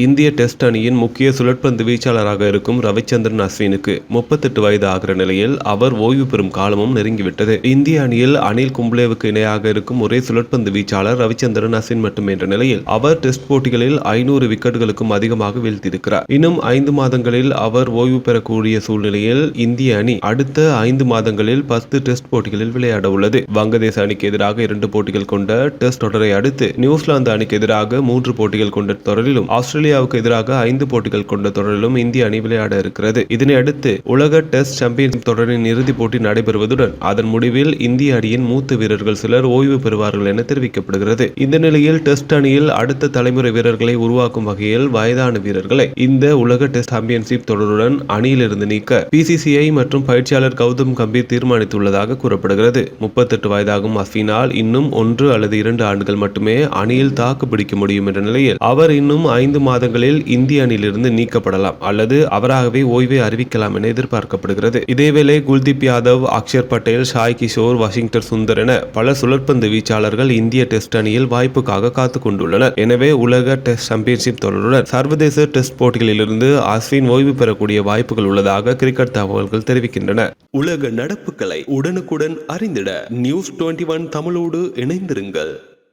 இந்திய டெஸ்ட் அணியின் முக்கிய சுழற்பந்து வீச்சாளராக இருக்கும் ரவிச்சந்திரன் அஸ்வினுக்கு முப்பத்தெட்டு வயது ஆகிற நிலையில் அவர் ஓய்வு பெறும் காலமும் நெருங்கிவிட்டது. இந்திய அணியில் அனில் கும்ப்ளேவுக்கு இணையாக இருக்கும் ஒரே சுழற்பந்து வீச்சாளர் ரவிச்சந்திரன் அஸ்வின் மட்டும் என்ற நிலையில் அவர் டெஸ்ட் போட்டிகளில் ஐநூறு விக்கெட்டுகளுக்கும் அதிகமாக வீழ்த்தியிருக்கிறார். இன்னும் ஐந்து மாதங்களில் அவர் ஓய்வு பெறக்கூடிய சூழ்நிலையில் இந்திய அணி அடுத்த ஐந்து மாதங்களில் பத்து டெஸ்ட் போட்டிகளில் விளையாட உள்ளது. வங்கதேச அணிக்கு எதிராக இரண்டு போட்டிகள் கொண்ட டெஸ்ட் தொடரை அடுத்து நியூசிலாந்து அணிக்கு எதிராக மூன்று போட்டிகள் கொண்ட தொடரிலும் ஆஸ்திரேலியாவுக்கு எதிராக ஐந்து போட்டிகள் கொண்ட தொடரிலும் இந்திய அணி விளையாட இருக்கிறது. இதனையடுத்து உலக டெஸ்ட் சாம்பியன் தொடரின் இறுதிப் போட்டி நடைபெறுவதுடன் அதன் முடிவில் இந்திய அணியின் மூத்த வீரர்கள் சிலர் ஓய்வு பெறுவார்கள் என தெரிவிக்கப்படுகிறது. இந்த நிலையில் டெஸ்ட் அணியில் அடுத்த தலைமுறை வீரர்களை உருவாக்கும் வகையில் வயதான வீரர்களை இந்த உலக டெஸ்ட் சாம்பியன்ஷிப் தொடருடன் அணியிலிருந்து நீக்க பிசிசிஐ மற்றும் பயிற்சியாளர் கௌதம் கம்பீர் தீர்மானித்துள்ளதாக கூறப்படுகிறது. முப்பத்தெட்டு வயதாகும் அஸ்வினால் இன்னும் ஒன்று அல்லது இரண்டு ஆண்டுகள் மட்டுமே அணியில் தாக்கு பிடிக்க முடியும் என்ற நிலையில் அவர் இன்னும் ஐந்து மாதங்களில் இந்திய அணியிலிருந்து நீக்கப்படலாம் அல்லது அவராகவே ஓய்வை அறிவிக்கலாம் என எதிர்பார்க்கப்படுகிறது. இதேவேளை குல்தீப் யாதவ் அக்ஷர் பட்டேல் ஷாய் கிஷோர் வாஷிங்டன் சுந்தர் என பல சுழற்பந்து வீச்சாளர்கள் இந்திய டெஸ்ட் அணியில் வாய்ப்புக்காக காத்து கொண்டுள்ளனர் எனவே உலக டெஸ்ட் சாம்பியன்ஷிப் தொடருடன் சர்வதேச டெஸ்ட் போட்டிகளிலிருந்து அஸ்வின் ஓய்வு பெறக்கூடிய வாய்ப்புகள் உள்ளதாக கிரிக்கெட் தகவல்கள் தெரிவிக்கின்றன. உலக நடப்புகளை உடனுக்குடன் அறிந்திட நியூஸ் டுவெண்ட்டி ஒன் தமிழோடு இணைந்திருங்கள்.